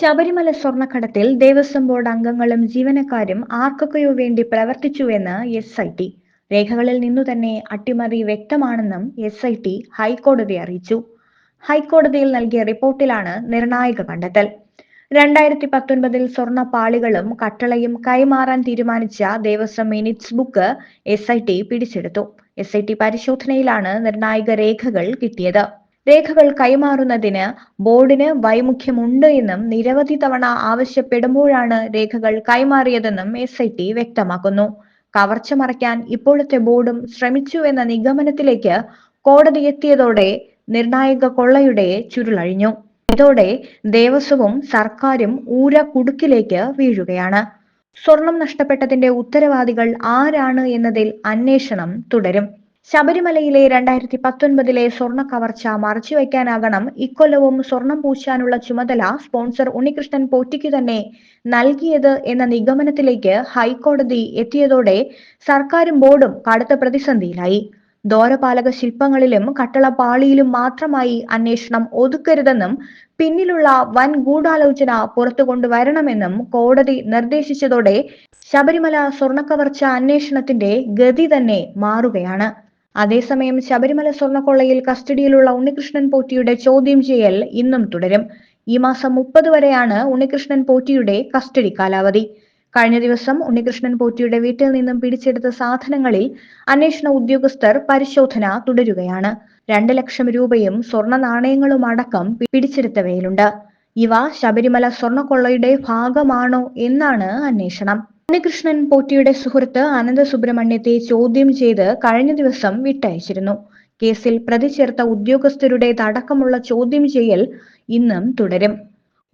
Sabarimala സ്വർണക്കടത്തിൽ Devaswom board അംഗങ്ങളും ജീവനക്കാരും ആർക്കൊക്കെയോ വേണ്ടി പ്രവർത്തിച്ചുവെന്ന് എസ് ഐ ടി. രേഖകളിൽ നിന്നു തന്നെ അട്ടിമറി വ്യക്തമാണെന്നും എസ് ഐ ടി ഹൈക്കോടതി അറിയിച്ചു. ഹൈക്കോടതിയിൽ നൽകിയ റിപ്പോർട്ടിലാണ് നിർണായക കണ്ടെത്തൽ. രണ്ടായിരത്തി പത്തൊൻപതിൽ സ്വർണ പാളികളും കട്ടളയും കൈമാറാൻ തീരുമാനിച്ച Devaswom minutes book S I T പിടിച്ചെടുത്തു. എസ് ഐ ടി പരിശോധനയിലാണ് നിർണായക രേഖകൾ കിട്ടിയത്. രേഖകൾ കൈമാറുന്നതിന് ബോർഡിന് വൈമുഖ്യമുണ്ട് എന്നും നിരവധി തവണ ആവശ്യപ്പെടുമ്പോഴാണ് രേഖകൾ കൈമാറിയതെന്നും എസ് വ്യക്തമാക്കുന്നു. കവർച്ച മറയ്ക്കാൻ ഇപ്പോഴത്തെ ബോർഡും ശ്രമിച്ചു എന്ന നിഗമനത്തിലേക്ക് കോടതി എത്തിയതോടെ നിർണായക കൊള്ളയുടെ ചുരുളഴിഞ്ഞു. ഇതോടെ ദേവസ്വവും സർക്കാരും ഊര കുടുക്കിലേക്ക് വീഴുകയാണ്. സ്വർണം നഷ്ടപ്പെട്ടതിന്റെ ഉത്തരവാദികൾ ആരാണ് എന്നതിൽ അന്വേഷണം തുടരും. ശബരിമലയിലെ രണ്ടായിരത്തി പത്തൊൻപതിലെ സ്വർണ കവർച്ച മറച്ചുവെക്കാനാകണം ഇക്കൊല്ലവും സ്വർണം പൂശാനുള്ള ചുമതല സ്പോൺസർ ഉണ്ണികൃഷ്ണൻ പോറ്റിക്ക് തന്നെ നൽകിയത് എന്ന നിഗമനത്തിലേക്ക് ഹൈക്കോടതി എത്തിയതോടെ സർക്കാരും ബോർഡും കടുത്ത പ്രതിസന്ധിയിലായി. ദോരപാലക ശില്പങ്ങളിലും കട്ടളപ്പാളിയിലും മാത്രമായി അന്വേഷണം ഒതുക്കരുതെന്നും പിന്നിലുള്ള വൻ ഗൂഢാലോചന പുറത്തു കൊണ്ടുവരണമെന്നും കോടതി നിർദ്ദേശിച്ചതോടെ ശബരിമല സ്വർണക്കവർച്ച അന്വേഷണത്തിന്റെ ഗതി തന്നെ മാറുകയാണ്. അതേസമയം ശബരിമല സ്വർണക്കൊള്ളയിൽ കസ്റ്റഡിയിലുള്ള ഉണ്ണികൃഷ്ണൻ പോറ്റിയുടെ ചോദ്യം ചെയ്യൽ ഇന്നും തുടരും. ഈ മാസം മുപ്പത് വരെയാണ് ഉണ്ണികൃഷ്ണൻ പോറ്റിയുടെ കസ്റ്റഡി കാലാവധി. കഴിഞ്ഞ ദിവസം ഉണ്ണികൃഷ്ണൻ പോറ്റിയുടെ വീട്ടിൽ നിന്നും പിടിച്ചെടുത്ത സാധനങ്ങളിൽ അന്വേഷണ ഉദ്യോഗസ്ഥർ പരിശോധന തുടരുകയാണ്. രണ്ട് ലക്ഷം രൂപയും സ്വർണ നാണയങ്ങളും അടക്കം പിടിച്ചെടുത്തവയിലുണ്ട്. ഇവ ശബരിമല സ്വർണക്കൊള്ളയുടെ ഭാഗമാണോ എന്നാണ് അന്വേഷണം. ഉണ്ണികൃഷ്ണൻ പോറ്റിയുടെ സുഹൃത്ത് അനന്ത സുബ്രഹ്മണ്യത്തെ ചോദ്യം ചെയ്ത് കഴിഞ്ഞ ദിവസം വിട്ടയച്ചിരുന്നു. കേസിൽ പ്രതി ചേർത്ത ഉദ്യോഗസ്ഥരുടേതടക്കമുള്ള ചോദ്യം ചെയ്യൽ ഇന്നും തുടരും.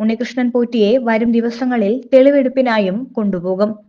ഉണ്ണികൃഷ്ണൻ പോറ്റിയെ വരും ദിവസങ്ങളിൽ തെളിവെടുപ്പിനായും കൊണ്ടുപോകും.